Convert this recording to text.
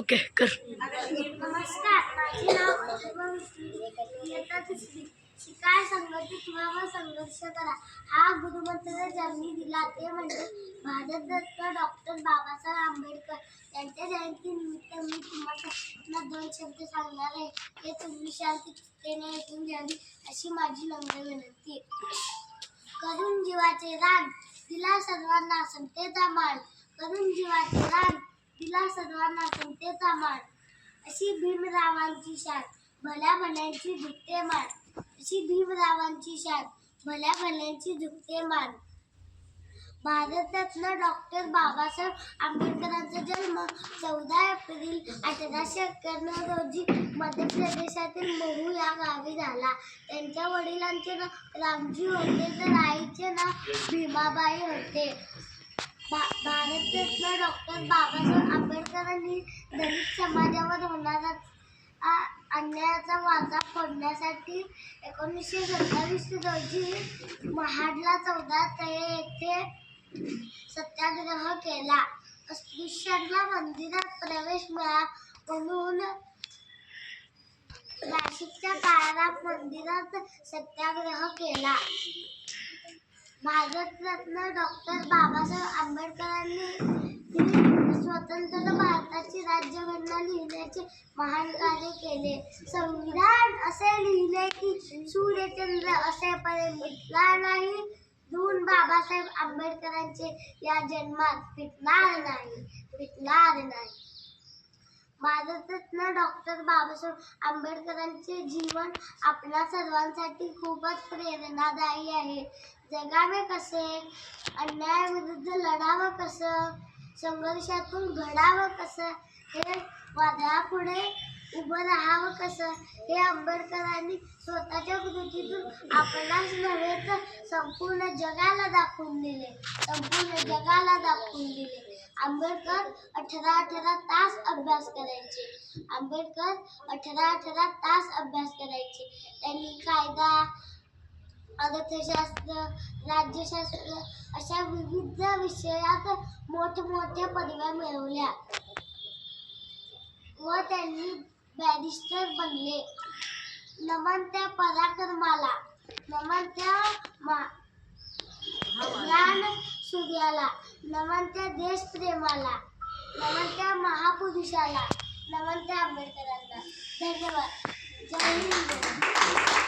Okay कर. नमस्कार माझे नाव शिकाय संघटित व्हा संघर्ष करा. हा गुरुमंत्र ज्यांनी दिला. ते म्हणजे भारतरत्न डॉक्टर बाबासाहेब आंबेडकर. यांच्या जयंतीनिमित्त मी तुम्हाला दोन शब्द सांगणार आहे. हे तुम्ही शांततेने ऐकून घ्यावी अशी माझी नम्र विनंती. करून जीवाचे रान दिला सर्वांना संतेचा मान. करून जीवाचे रान दिला सर्वांना समतेचा मान अशी भीमरावांची शान भल्या भल्यांची दुखते मान. अशी भीमरावांची शान भल्या भल्यांची दुखते मान. भारतरत्न डॉक्टर बाबासाहेब आंबेडकरांचा जन्म चौदा एप्रिल अठराशे एक्क्याण्णव रोजी मध्य प्रदेशातील महू या गावी झाला. त्यांच्या वडिलांचे नाव रामजी होते तर आईचे नाव भीमाबाई होते. भारतरत्न डॉक्टर बाबासाहेब आंबेडकरांनी दलित समाजावर होणारा अन्यायाचा वाचा फोडण्यासाठी एकोणीसशे सत्तावीस रोजी महाडला चौदा ते येथे सत्याग्रह केला. अस्पृश्यांना मंदिरात प्रवेश मिळा म्हणून नाशिकच्या काळात मंदिरात सत्याग्रह केला. भारतरत्न डॉक्टर बाबासाहेब आंबेडकरांनी स्वतंत्र भारताची राज्यघटना लिहिण्याचे महान कार्य केले. संविधान असे लिहिले की सूर्यचंद्र असेपर्यंत मिटणार नाही. दून बाबासाहेब आंबेडकरांचे या जन्मात पिटणार नाही पिटणार नाही. भारतरत्न डॉक्टर बाबासाहेब आंबेडकरांचे जीवन आपल्या सर्वांसाठी खूपच प्रेरणादायी आहे. जगावे कसे? अन्यायाविरुद्ध लढावं कसं? संघर्षातून घडावं कसं? हे वादळापुढे उभं राहावं कसं? हे आंबेडकरांनी स्वतःच्या कृतीतून आपणास नव्हे तर संपूर्ण जगाला दाखवून दिले. संपूर्ण जगाला दाखवून दिले. आंबेडकर अठरा अठरा तास अभ्यास करायचे. आंबेडकर अठरा अठरा तास अभ्यास करायचे. त्यांनी कायदा अर्थशास्त्र राज्यशास्त्र अशा विविध विषयात मोठमोठ्या पदव्या मिळवल्या व त्यांनी बॅरिस्टर बनले. नमन त्या पराक्रमाला नमन त्या मा ज्ञान सूर्याला नमन त्या देशप्रेमाला नमन त्या महापुरुषाला नमन त्या आंबेडकरांना धन्यवाद. जय हिंद.